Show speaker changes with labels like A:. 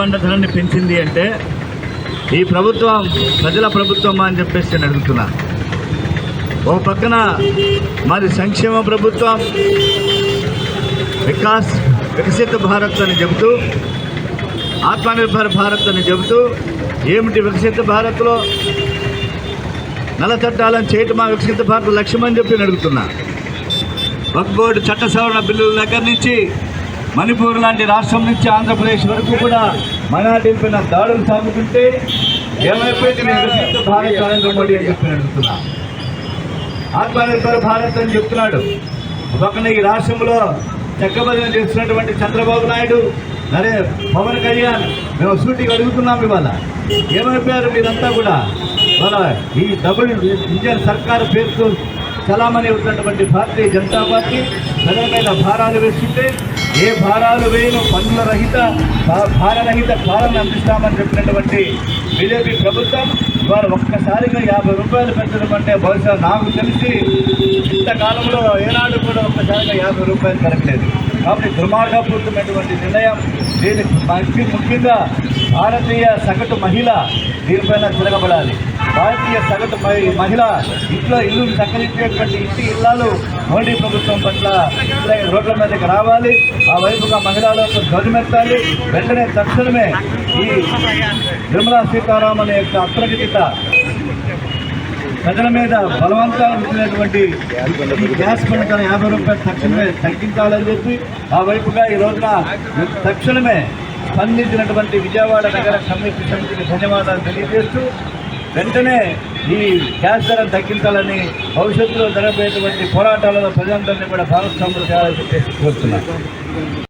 A: పంట ధరని పెంచింది అంటే ఈ ప్రభుత్వం ప్రజల ప్రభుత్వమా అని చెప్పేసి నేను అడుగుతున్నా. ఓ పక్కన మరి సంక్షేమ ప్రభుత్వం వికాస్ వికసిత భారత్ అని చెబుతూ ఆత్మనిర్భర్ భారత్ అని చెబుతూ ఏమిటి వికసిత భారత్లో? నల్ల చట్టాలను చేయటమా వికసిత భారత్ లక్ష్యం అని చెప్పి నేను అడుగుతున్నా. వక్ బోర్డు చట్ట సవరణ బిల్లుల దగ్గర నుంచి మణిపూర్ లాంటి రాష్ట్రం నుంచి ఆంధ్రప్రదేశ్ వరకు కూడా మైనార్టీలపైన దాడులు సాగుతుంటే ఏమైపోయింది భారత్ నరేంద్ర మోడీ అని చెప్పి అడుగుతున్నా. ఆత్మనిర్భర్ భారత్ అని చెప్తున్నాడు. పక్కన ఈ రాష్ట్రంలో చక్కబదిన చేస్తున్నటువంటి చంద్రబాబు నాయుడు నరే పవన్ కళ్యాణ్ మేము సూటికి అడుగుతున్నాం ఇవాళ. ఏమైపోయారు మీరంతా కూడా? ఇవాళ ఈ డబుల్ ఇండియన్ సర్కారు పేరుతో చలామణి ఉన్నటువంటి భారతీయ జనతా పార్టీ ప్రజల భారాలు వేస్తుంటే ఏ భారాలు వేయను పన్నుల రహిత భారరహిత పాలన అందిస్తామని చెప్పినటువంటి బీజేపీ ప్రభుత్వం ఇవాళ ఒక్కసారిగా యాభై రూపాయలు పెంచడం అంటే బహుశా నాకు తెలిసి ఇంతకాలంలో ఏనాడు కూడా ఒక్కసారిగా యాభై రూపాయలు పెరగలేదు. కాబట్టి దుర్మార్గపూరితమైనటువంటి నిర్ణయం దీనికి ముఖ్యంగా భారతీయ సగటు మహిళ దీనిపైన తిరగబడాలి. భారతీయ సగటు మహిళ ఇంట్లో ఇల్లు చక్కరించేటువంటి ఇంటి ఇళ్ళాలు మోడీ ప్రభుత్వం పట్ల రోడ్ల మీదకి రావాలి. ఆ వైపుగా మహిళలకు ధ్వజమెత్తాలి వెంటనే తక్షణమే ఈ నిర్మలా సీతారామన్ యొక్క అప్రగతిత ప్రజల మీద బలవంతాలు ఉంచినటువంటి గ్యాస్ పథకం యాభై రూపాయలు తక్షణమే తగ్గించాలని చెప్పి ఆ వైపుగా ఈ రోజున తక్షణమే స్పందించినటువంటి విజయవాడ నగర కమిటీ సమితికి ధన్యవాదాలు తెలియజేస్తూ వెంటనే ఈ గ్యాస్ ధర తగ్గించాలని భవిష్యత్తులో జరగబోయేటువంటి పోరాటాలలో ప్రజలందరినీ కూడా భాగస్వాములు చేయాలని చెప్పేసి కోరుతున్నాను.